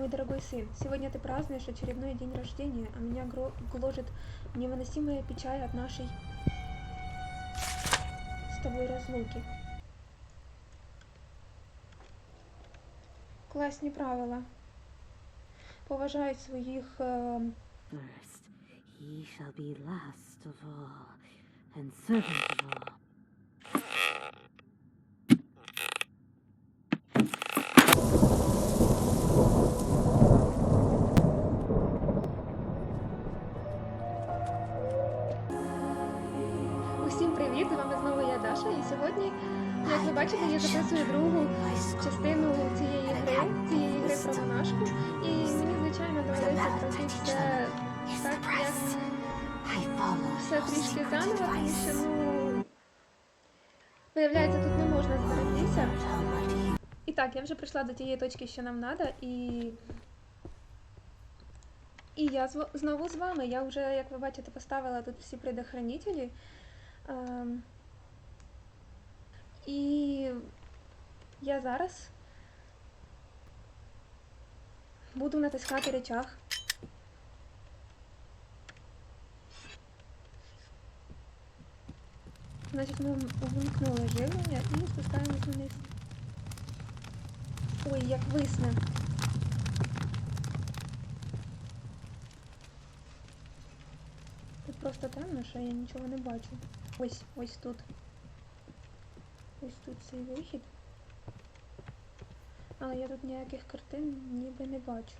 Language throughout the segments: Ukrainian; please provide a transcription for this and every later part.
Мой дорогой сын, сегодня ты празднуешь очередной день рождения, а меня гложет невыносимая печаль от нашей с тобой разлуки. Класні правила. Поважай е, First, he shall be last of all, and servant of all. Бачите, я записую другу частину цієї гри, цієї гри про монашку. І мені, звичайно, довелося трохи все так, як все трішки заново, тому що, ну, виявляється, тут не можна зберегтися. І так, я вже прийшла до тієї точки, що нам треба, і. І я знову з вами. Я вже, як ви бачите, поставила тут всі предохранителі. І я зараз буду натискати речах. Значить, ми увімкнули живлення і спускаємось вниз. Ой, як висне. Тут просто темно, що я нічого не бачу. Ось, ось тут. Ось тут цей вихід. Але я тут ніяких картин ніби не бачу.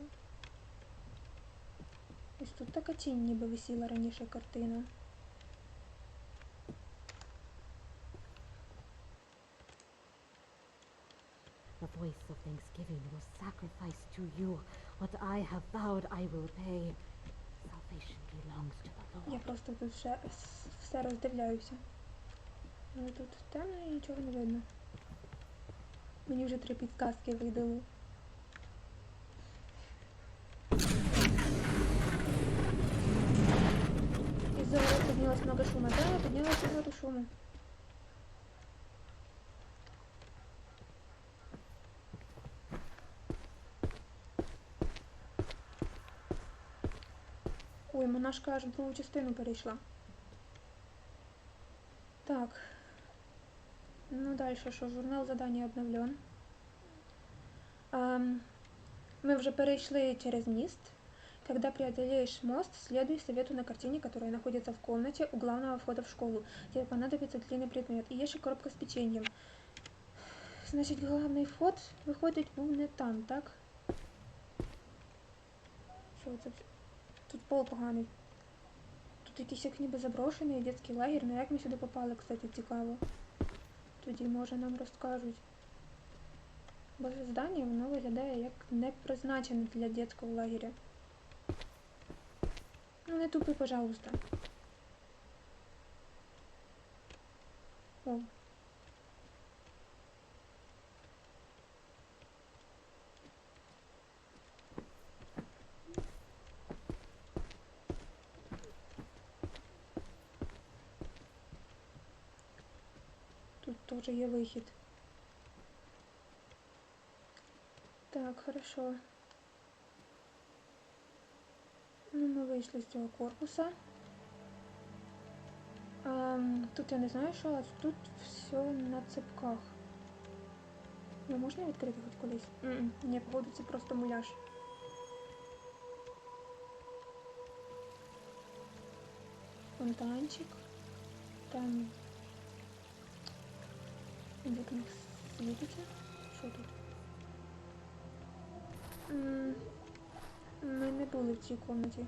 Ось тут така тінь ніби висіла раніше картина. the voice of thanksgiving will sacrifice to you what I have vowed I will pay. Salvation belongs to the Я просто тут все, все роздивляюся. Але тут темно і нічого не видно. Мені вже три підказки видали. Из-за ворот поднялось много шума. Да, поднялось много шума. Ой, монашка аж в другу частину перейшла. Так. Ну, дальше що? Журнал задания обновлен. Мы уже перешли через мост. Когда преодолеешь мост, следуй совету на картине, которая находится в комнате у главного входа в школу. Тебе понадобится длинный предмет. И еще коробка с печеньем. Значить, главний вход виходить був не там, так? Це? вс- Тут пол поганий. Тут якийсь як ніби заброшений дитячий лагерь. Ну як ми сюди попали, кстати, цікаво. Тоді може нам розкажуть. Бо це здання воно виглядає як не призначене для дитячого лагеря. Ну не тупи, пожалуйста. О. Тут тоже є вихід. Так, хорошо. Ну, ми вийшли з цього корпуса. Ем, тут я не знаю, що, а тут все на цепках. Ну, можна відкрити хоч колись? М-м, Ні, походу, це просто муляж. Фонтанчик. Там вікна світиться. Що тут? Ми не були в цій кімнаті.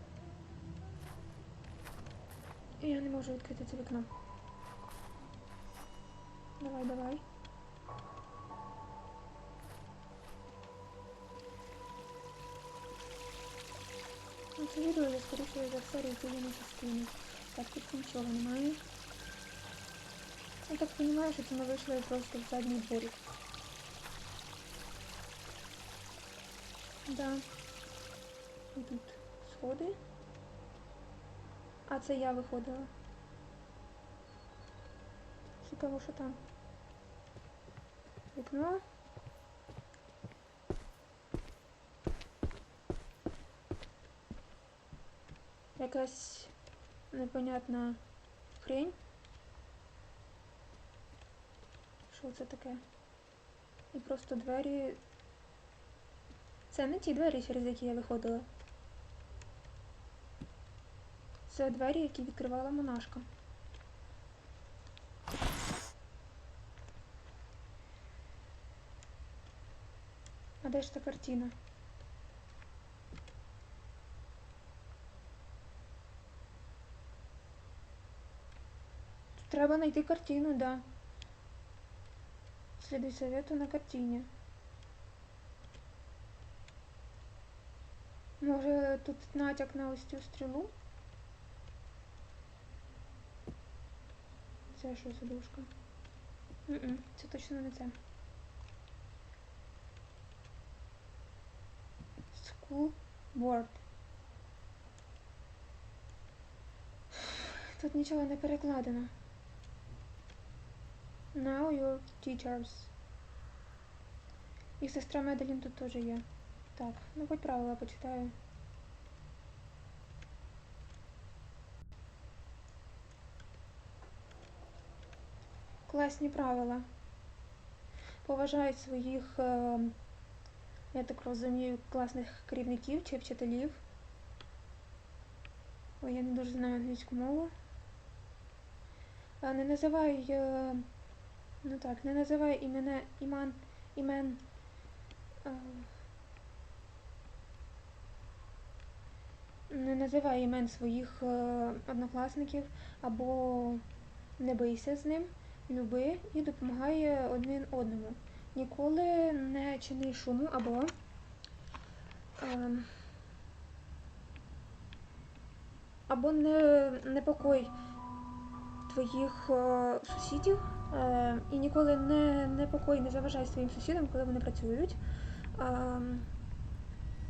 Я не можу відкрити це вікно. Давай, давай. Ну, це відео я за все розділю на частини. Так, тут нічого немає. Я так понимаю, что мы вышли просто в задний дворик. Да. Идут сходи. А це я виходила. Цікаво, що там. Вікно. Якась непонятна хрень. Це таке? І просто двері. Це не ті двері, через які я виходила. Це двері, які відкривала монашка. А де ж та картина? Треба знайти картину, да. Следуй совету на картине. Може тут натяк на ось цю стрілу? Це що за дужка? Це точно не це. School. Тут нічого не перекладено. Now your teachers. І сестра Меделін тут теж є. Так, ну хоч правила почитаю. Класні правила. Поважають своїх, е, я так розумію, класних керівників чи вчителів. Ой, я не дуже знаю англійську мову. Е, Не називай, ну так, не називай імене, іман, імен. е, Не називай імен своїх е, однокласників або не бийся з ним, люби і допомагай один одному. Ніколи не чини шуму або ем, або не непокой твоїх е, сусідів і ніколи не непокой не заважай своїм сусідам, коли вони працюють.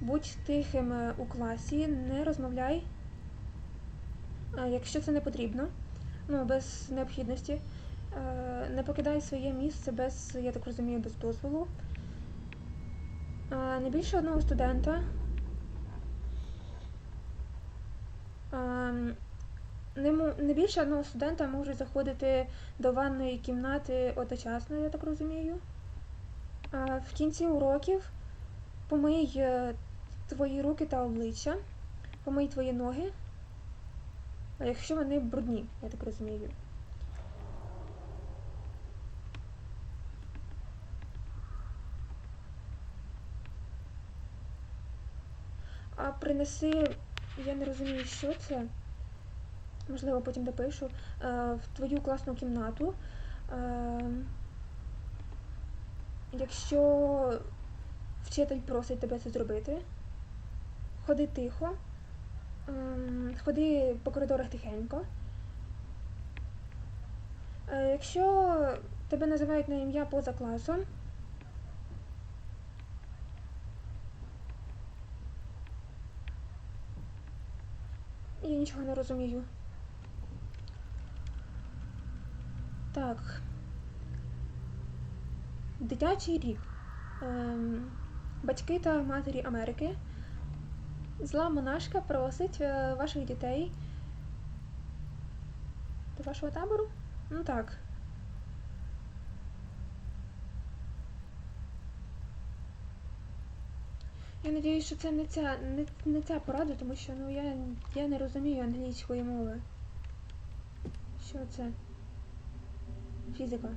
Будь тихим е, у класі, не розмовляй, е, якщо це не потрібно, ну, без необхідності. Е, Не покидай своє місце без, я так розумію, без дозволу. Е, Не більше одного студента. Не, більше одного студента може заходити до ванної кімнати одночасно, я так розумію. В кінці уроків помий е, твої руки та обличчя, помий твої ноги, якщо вони брудні, я так розумію. А принеси, я не розумію, що це. Можливо, потім допишу. е, В твою класну кімнату. Е, Якщо вчитель просить тебе це зробити, ходи тихо, ем, ходи по коридорах тихенько. Е, Якщо тебе називають на ім'я поза класом, я нічого не розумію. Так. Дитячий рік. Ем, батьки та матері Америки. Зла монашка просить е, ваших дітей до вашого табору? Ну так. Я надіюсь, що це не ця, не, не ця порада, тому що ну, я, я не розумію англійської мови. Що це? Фізика.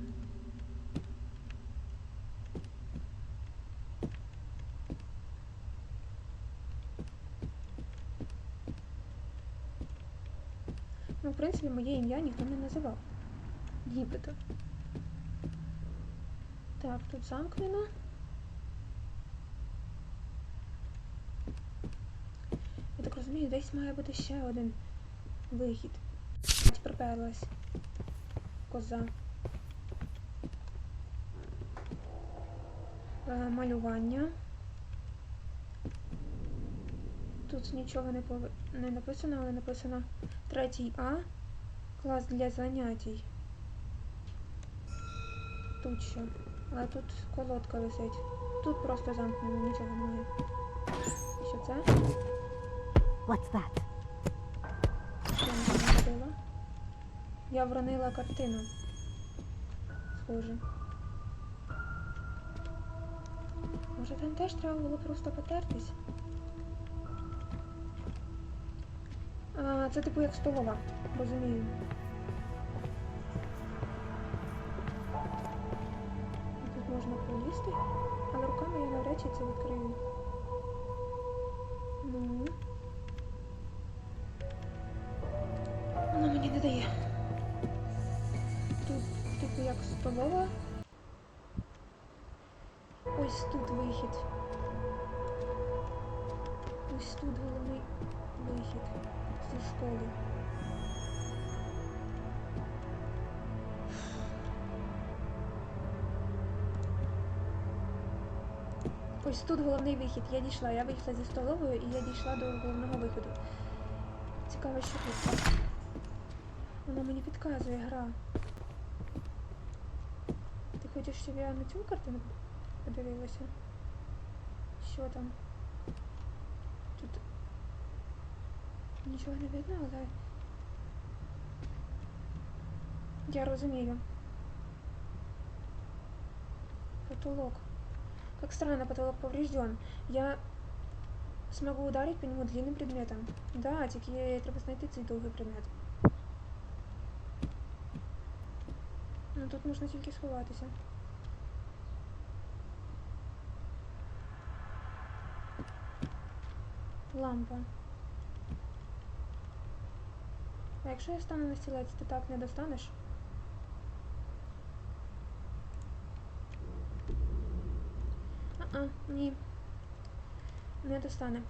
Ну, в принципі, моє ім'я ніхто не називав. Нібито. Так, тут замкнено. Я так розумію, десь має бути ще один вихід. Приперлась. Коза. Малювання. Тут нічого не, пов... не написано, але написано третій А. Клас для заняттій. Тут що? Але тут колодка висить. Тут просто замкнено, нічого немає. Що це? What's that? Я вронила картину. Схоже. Може там теж треба було просто потертись? А, це типу як столова, розумію. Тут можна пролізти, але руками я навряд чи це відкрию. Ну. Воно мені не дає. Тут, типу, як столова. Ось тут вихід. Ось тут головний вихід зі школи. Ось тут головний вихід. Я дійшла. Я вийшла зі столової і я дійшла до головного виходу. Цікаво, що тут. Вона мені підказує гра. Ти хочеш, щоб я на цю картину подивилася? Що там? Тут нічого не видно, але я розумію. Потолок. Как странно, потолок поврежден. Я смогу ударить по нему длинным предметом. Да, тільки треба знайти цей довгий предмет. Ну тут можна тільки сховатися. Лампа. А якщо я стану на стілець, ти так не достанеш? А-а, ні. Не достане.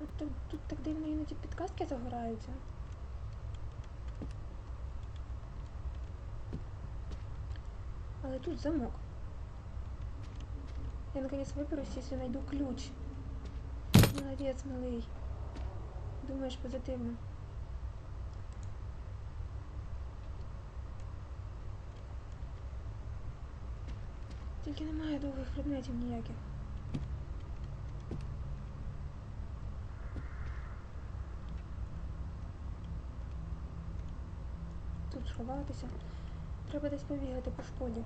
От Тут, тут так дивно підказки загораються. Але тут замок. Я наконец выберусь, если найду ключ. Молодец, малый. Думаешь позитивно. Тільки немає довгих предметів ніяких. Тут сховатися. Треба десь побігати по школі.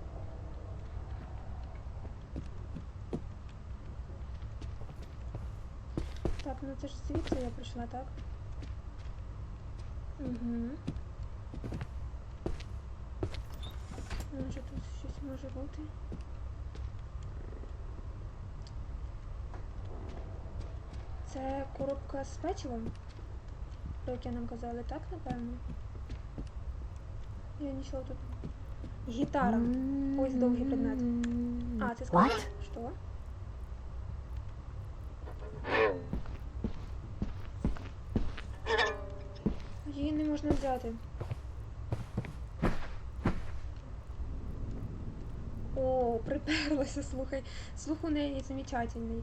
Так, ну це ж звідси я прийшла, так? Угу. Може тут щось може бути. Це коробка з печивом? Про яке нам казали, так, напевно? Я нічого тут. Гітара. Ось довгий предмет. А, це сказала? What? Що? Її не можна взяти. О, приперлася, слухай. Слух у неї замечательний.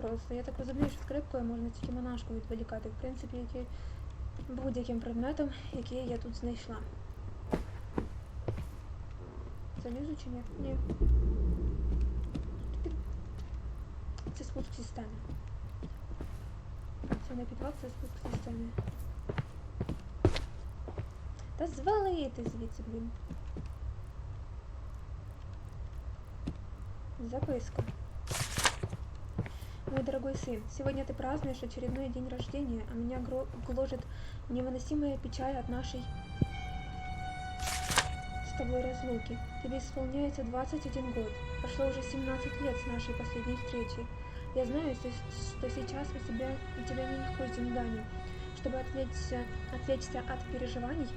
Просто я так розумію, що скрипкою можна тільки монашку відволікати. В принципі, будь-яким предметом, який я тут знайшла. Залізу чи ні? Ні. Під- Це спуск системи. Це не підвал, це спуск системи. Та звалити звідси, блін. Записка. Мой дорогой сын, сегодня ты празднуешь очередной день рождения, а меня гро- гложет невыносимая печаль от нашей с тобой разлуки. Тебе исполняется 21 год. Прошло уже 17 лет с нашей последней встречи. Я знаю, что, сейчас у тебя, у тебя нелегко с деньгами. Чтобы отвлечься, отвлечься от переживаний,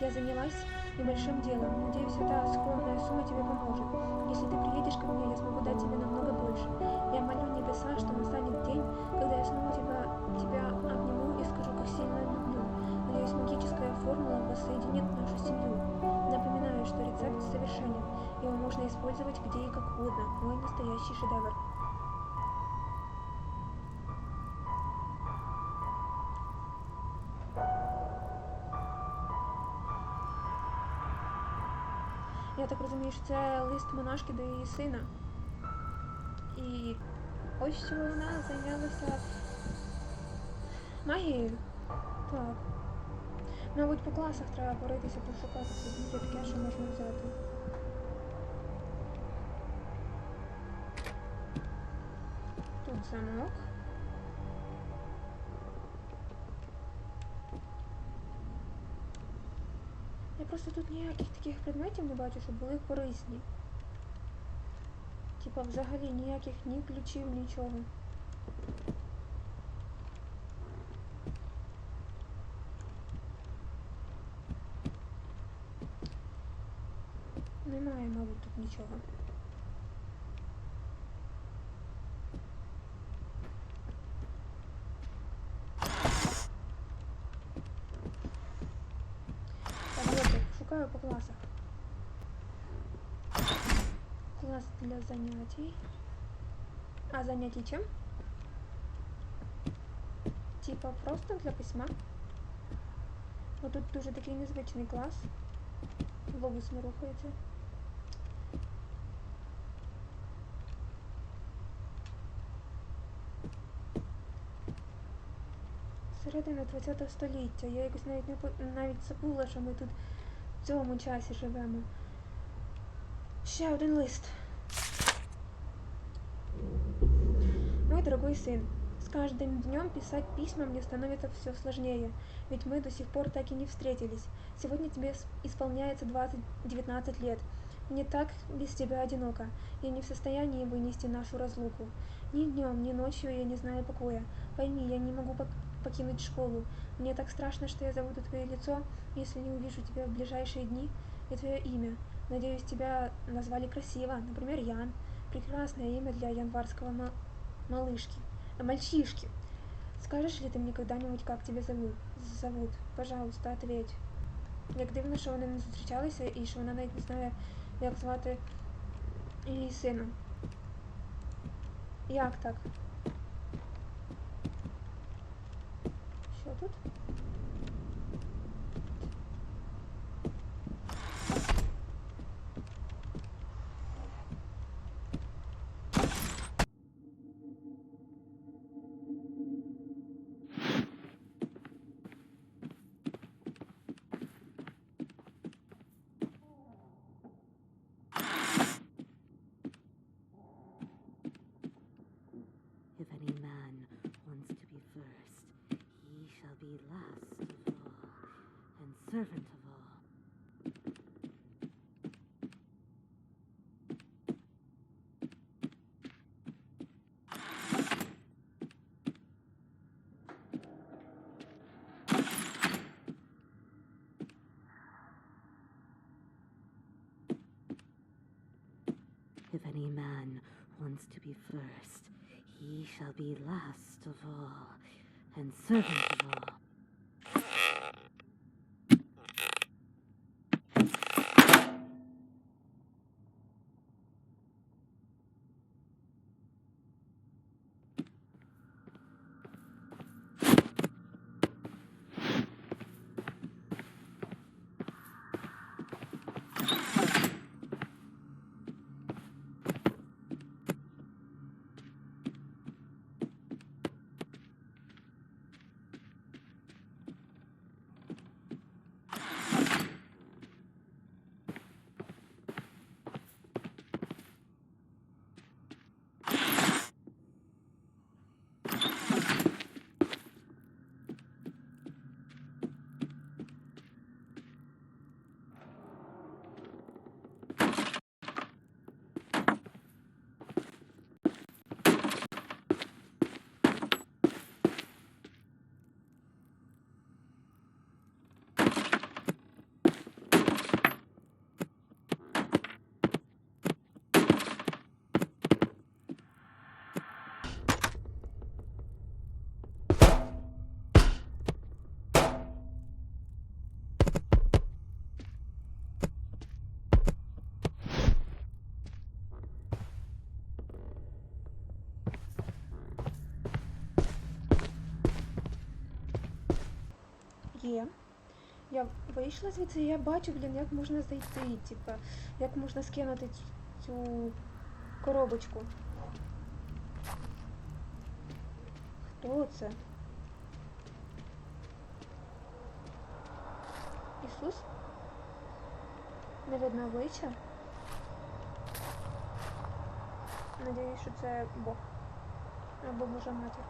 я занялась небольшим делом. Надеюсь, эта скромная сумма тебе поможет. Если ты приедешь ко мне, я смогу дать тебе намного больше. Я молю небеса, что настанет день, когда я снова тебя, тебя обниму и скажу, как сильно люблю. Надеюсь, магическая формула воссоединит нашу семью. Напоминаю, что рецепт совершенен. Его можно использовать где и как угодно. Мой настоящий шедевр. Я так розумію, що це лист монашки до її сина. І ось чому вона зайнялася магією. Так. Мабуть, по класах треба поритися, пошукати собі таке, що можна взяти. Тут замок. Я просто тут ніяких таких предметів не бачу, щоб були корисні. Типа взагалі ніяких ні ключів, нічого. Немає, мабуть, тут нічого. Так, добре, шукаю по класах. Класс для занятий. А занятий чем? Типа просто для письма. О, тут дуже такий незвичний клас. Глобус не рухається. Середина 20 століття. Я якось навіть не по- навіть забула, що ми тут в цьому часі живемо. Ще один лист. Мой дорогой сын, с каждым днем писать письма мне становится все сложнее, ведь мы до сих пор так и не встретились. Сегодня тебе с- исполняется 20, 19 лет. Мне так без тебя одиноко. Я не в состоянии вынести нашу разлуку. Ни днем, ни ночью я не знаю покоя. Пойми, я не могу пок- покинуть школу. Мне так страшно, что я забуду твое лицо, если не увижу тебя в ближайшие дни и твое имя. Надеюсь, тебя назвали красиво, например, Ян. Прекрасное имя для январского ма- малышки, э, мальчишки. Скажешь ли ты мне когда-нибудь, как тебя зовут? Зовут? Пожалуйста, ответь. Як дивно, що вони не зустрічалися і що вона навіть не знає, як звати її сина. Як так? Що any man wants to be first, he shall be last of all, and servant of all. Є. Я вийшла звідси, і я бачу, блін, як можна зайти, типа, як можна скинути цю коробочку. Хто це? Ісус? Не видно обличчя? Надіюсь, що це Бог. Або Божа матір.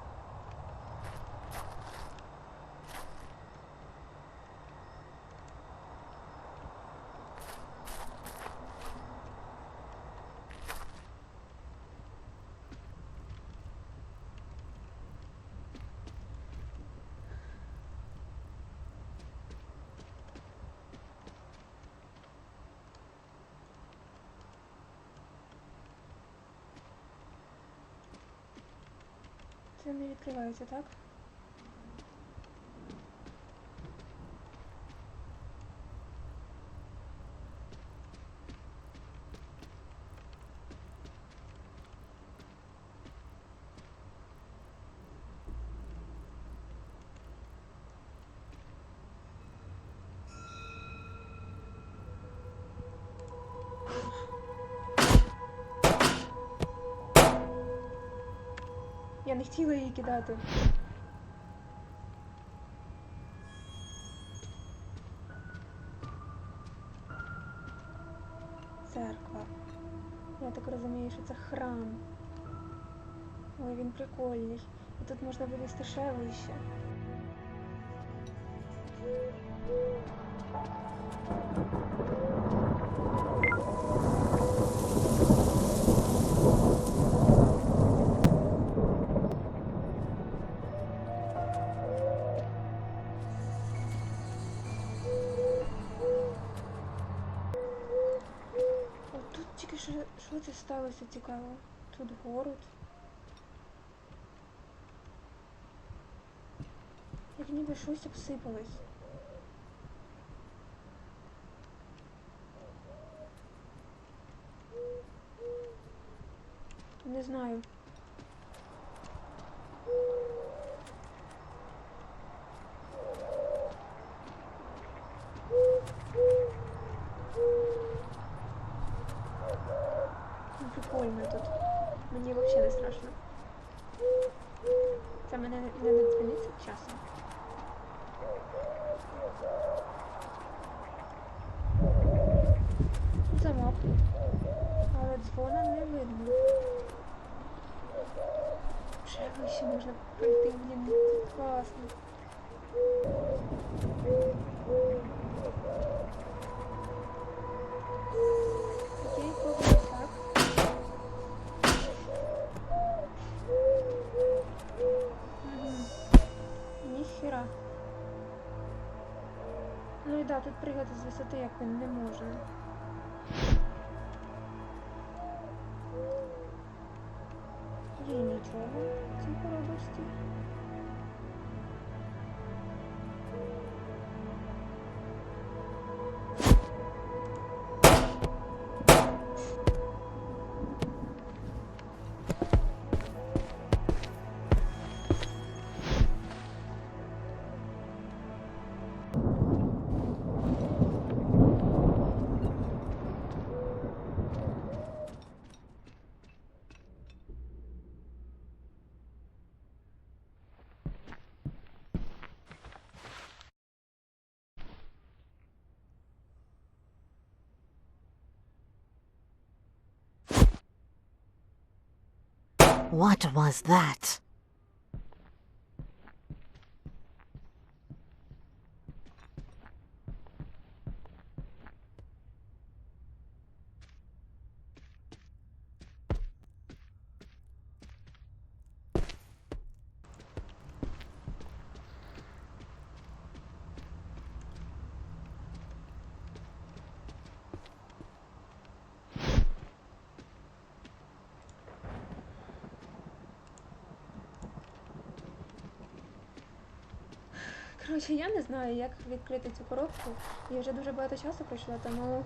Це не відкривається, так? Я не хотіла її кидати. Церква. Я так розумію, що це храм. Ой, він прикольний. І тут можна вилізти ще. Що, що це сталося цікаво? Тут город. Як ніби щось обсипалось. Не знаю. Ну, Прикольно тут. Мені взагалі не страшно. Це мене не не дзвониться часом. Замок. Але дзвона не видно. Ще вище можна пройти, блін, класно. Окей. Ну і да, тут пригати з висоти як би не можна. Є нічого в What was that? Коротше, я не знаю, як відкрити цю коробку. І вже дуже багато часу пройшло, тому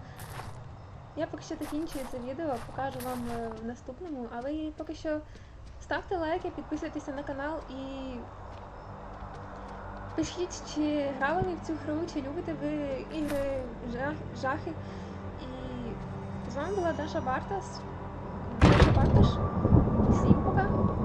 я поки що закінчую це відео, покажу вам е, в наступному, але поки що ставте лайки, підписуйтеся на канал і Пишіть, чи грали ви в цю гру, чи любите ви ігри жах- жахи. І з вами була Даша Бартас. Даша Барташ. Всім пока!